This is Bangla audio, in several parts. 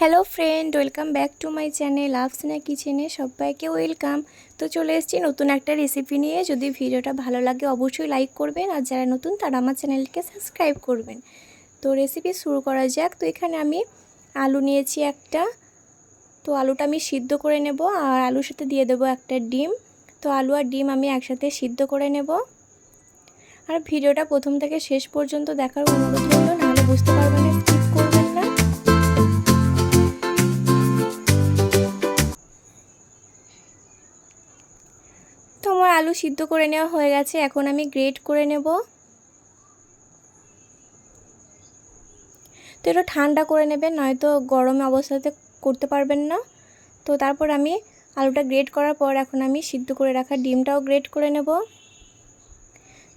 Hello friend, welcome back to my channel Afsina কিচেনে সবাইকে ওয়েলকাম। তো চলে এসেছি নতুন একটা রেসিপি নিয়ে। যদি ভিডিওটা ভালো লাগে অবশ্যই লাইক করবেন। আর যারা নতুন, তারা আমার চ্যানেলকে সাবস্ক্রাইব করবেন। তো রেসিপি শুরু করা যাক। তো এখানে আমি আলু নিয়েছি একটা। তো আলুটা আমি সিদ্ধ করে নেব। আর আলুর সাথে দিয়ে দেবো একটা ডিম। তো আলু আর ডিম আমি একসাথে সিদ্ধ করে নেব। আর ভিডিওটা প্রথম থেকে শেষ পর্যন্ত দেখার অনুরোধ রইল। নাহলে বুঝতে পারবেন না আলু সিদ্ধ করে নেওয়া হয়ে গেছে, এখন আমি গ্রেট করে নেব। তো এটা ঠান্ডা করে নেবেন, নয়তো গরম অবস্থাতে করতে পারবেন না। তো তারপর আমি আলুটা গ্রেট করার পর এখন আমি সিদ্ধ করে রাখা ডিমটাও গ্রেট করে নেব।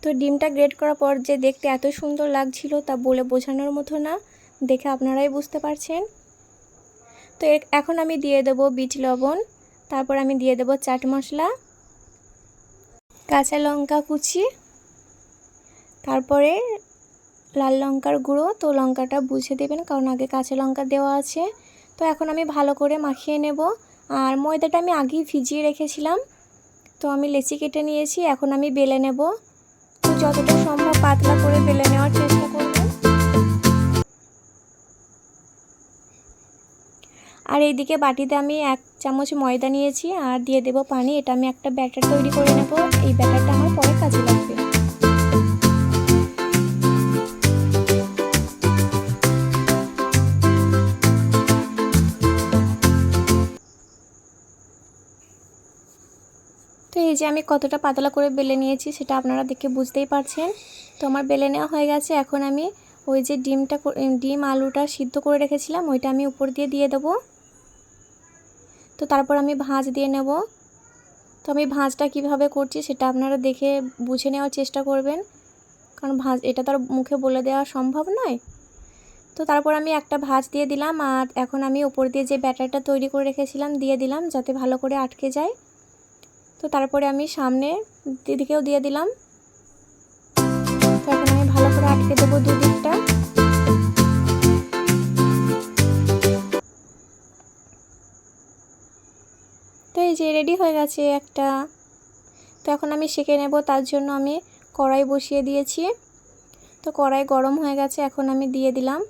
তো ডিমটা গ্রেট করার পর যে দেখতে এত সুন্দর লাগছিল তা বলে বোঝানোর মতো না, দেখে আপনারাই বুঝতে পারছেন। তো এখন আমি দিয়ে দেব বীজ লবণ, তারপর আমি দিয়ে দেব চাট মশলা। কাঁচা লঙ্কা কুচি, তারপরে লাল লঙ্কার গুঁড়ো। তো লঙ্কাটা বুঝে দেবেন, কারণ আগে কাঁচা লঙ্কা দেওয়া আছে। তো এখন আমি ভালো করে মাখিয়ে নেব। আর ময়দাটা আমি আগেই ভিজিয়ে রেখেছিলাম। তো আমি লেচি কেটে নিয়েছি, এখন আমি বেলে নেব। তো যতটা সম্ভব পাতলা করে বেলে নেওয়ার চেষ্টা করবেন আর এইদিকে বাটিতে আমি এক চামচ ময়দা নিয়েছি আর দিয়ে দেব পানি। এটা আমি একটা ব্যাটার তৈরি করে নেব। এই ব্যাটারটা আমার পরে কাজে লাগবে। তো এই যে আমি কতটা পাতলা করে বেলে নিয়েছি সেটা আপনারা দেখে বুঝতেই পারছেন। তো আমার বেলে নেওয়া হয়ে গেছে। এখন আমি ওই যে ডিমটা ডিম আলুটা সিদ্ধ করে রেখেছিলাম, ওইটা আমি উপর দিয়ে দিয়ে দেবো। তো তারপর আমি ভাঁজ দিয়ে নেব। তো আমি ভাঁজটা কীভাবে করছি সেটা আপনারা দেখে বুঝে নেওয়ার চেষ্টা করবেন। কারণ ভাঁজ, এটা তো আর মুখে বলে দেওয়া সম্ভব নয়। তো তারপর আমি একটা ভাঁজ দিয়ে দিলাম, আর এখন আমি উপর দিয়ে যে ব্যাটারটা তৈরি করে রেখেছিলাম দিয়ে দিলাম, যাতে ভালো করে আটকে যায়। তো তারপরে আমি সামনে দিদিকেও দিয়ে দিলাম। তো এখন আমি ভালো করে আটকে দেবো দুদিকটা। এই যে রেডি হয়ে গেছে একটা। তো এখন আমি সেঁকে নেব, তার জন্য আমি কড়াই বসিয়ে দিয়েছি। তো কড়াই গরম হয়ে গেছে, এখন আমি দিয়ে দিলাম।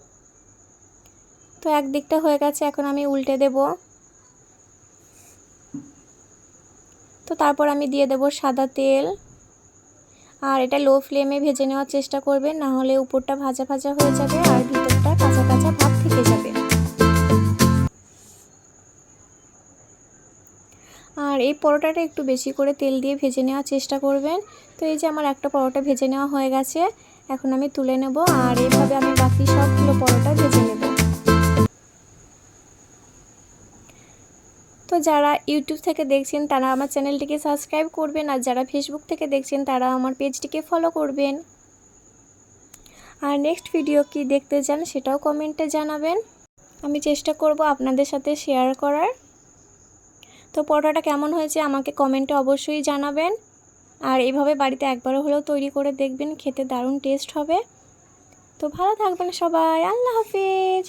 তো একদিকটা হয়ে গেছে, এখন আমি উল্টে দেব। তো তারপর আমি দিয়ে দেব সাদা তেল। আর এটা লো ফ্লেমে ভেজে নেওয়ার চেষ্টা করবেন, না হলে উপরটা ভাজা ভাজা হয়ে যাবে আর ভিতরটা কাঁচা কাঁচা ভাব থেকে যাবে। আর এই পরোটাটা একটু বেশি করে তেল দিয়ে ভেজে নেওয়ার চেষ্টা করবেন। তো এই যে আমার একটা পরোটা ভেজে নেওয়া হয়ে গেছে, এখন আমি তুলে নেব আর এইভাবে আমি বাকি সবগুলো পরোটা ভেজে নেব। তো যারা ইউটিউব থেকে দেখছেন তারা আমার চ্যানেলটিকে সাবস্ক্রাইব করবেন আর যারা ফেসবুক থেকে দেখছেন তারা আমার পেজটিকে ফলো করবেন। আর নেক্সট ভিডিও কি দেখতে চান সেটাও কমেন্টে জানাবেন। আমি চেষ্টা করব আপনাদের সাথে শেয়ার করার। তো পরোটাটা কেমন হয়েছে আমাকে কমেন্টে অবশ্যই জানাবেন। আর এভাবে বাড়িতে একবারও হলেও তৈরি করে দেখবেন, খেতে দারুণ টেস্ট হবে। তো ভালো থাকবেন সবাই, আল্লাহ হাফিজ।